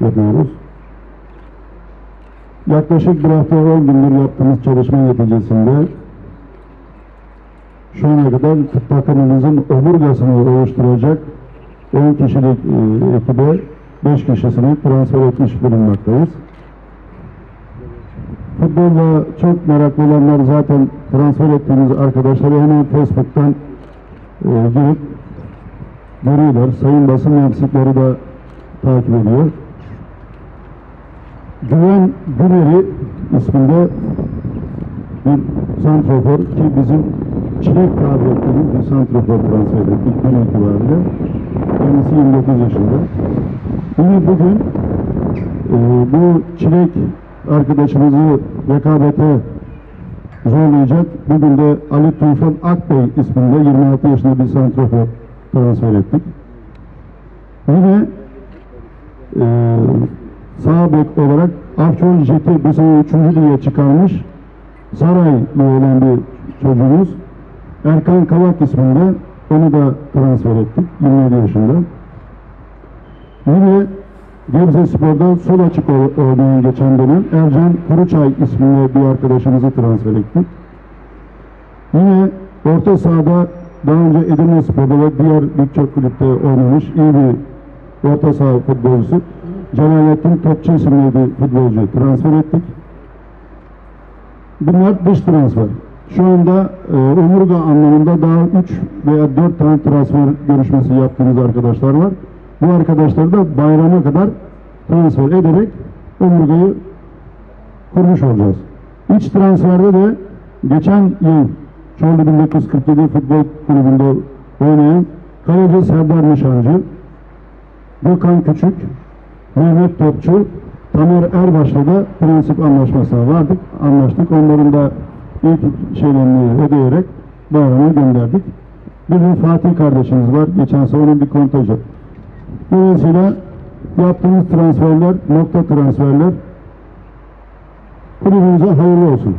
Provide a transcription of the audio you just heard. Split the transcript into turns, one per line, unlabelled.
yapıyoruz. Yaklaşık bir hafta 10 gündür yaptığımız çalışma neticesinde şu ana kadar takımımızın omurgasını oluşturacak 10 kişilik e, ekibe 5 kişisini transfer etmiş bulunmaktayız. Futbolla çok meraklı olanlar zaten transfer ettiğimiz arkadaşları hemen Facebook'tan e, girip görüyorlar. Sayın basın mensupları da takip ediyor. Güven Güleri isminde bir santrofor ki bizim çilek tabir bir santrofor transfer ettik gün itibariyle. Kendisi 29 yaşında. Yine bugün e, bu çilek arkadaşımızı rekabete zorlayacak. Bugün de Ali Tufan Akbey isminde 26 yaşında bir santrofor transfer ettik. Yine e, sağ bek olarak Afşon Jet'i bu sene 3. lige çıkarmış Saraylı olan bir çocuğumuz Erkan Kavak isminde onu da transfer ettik 27 yaşında. Yine Gebze Spor'da sol açık oynayan geçen dönem Ercan Kuruçay isminde bir arkadaşımızı transfer ettik. Yine orta sahada daha önce Edirne Spor'da ve diğer birçok kulüpte oynamış iyi bir orta saha futbolcusu Celalettin Topçu isimli bir futbolcu transfer ettik. Bunlar dış transfer. Şu anda e, omurga anlamında daha 3 veya 4 tane transfer görüşmesi yaptığımız arkadaşlar var. Bu arkadaşları da bayrama kadar transfer ederek omurgayı kurmuş olacağız. İç transferde de geçen yıl Çorlu 1947 Futbol Kulübü'nde oynayan kaleci Serdar Nişancı, Gökhan Küçük, Mehmet Topçu, Tamer Erbaş'la da prensip anlaşmasına vardık. Anlaştık. Onların da ilk şeylerini ödeyerek bayrama gönderdik. Bir de Fatih kardeşimiz var. Geçen sene onun bir kontajı. Dolayısıyla yaptığımız transferler, nokta transferler kulübümüze hayırlı olsun.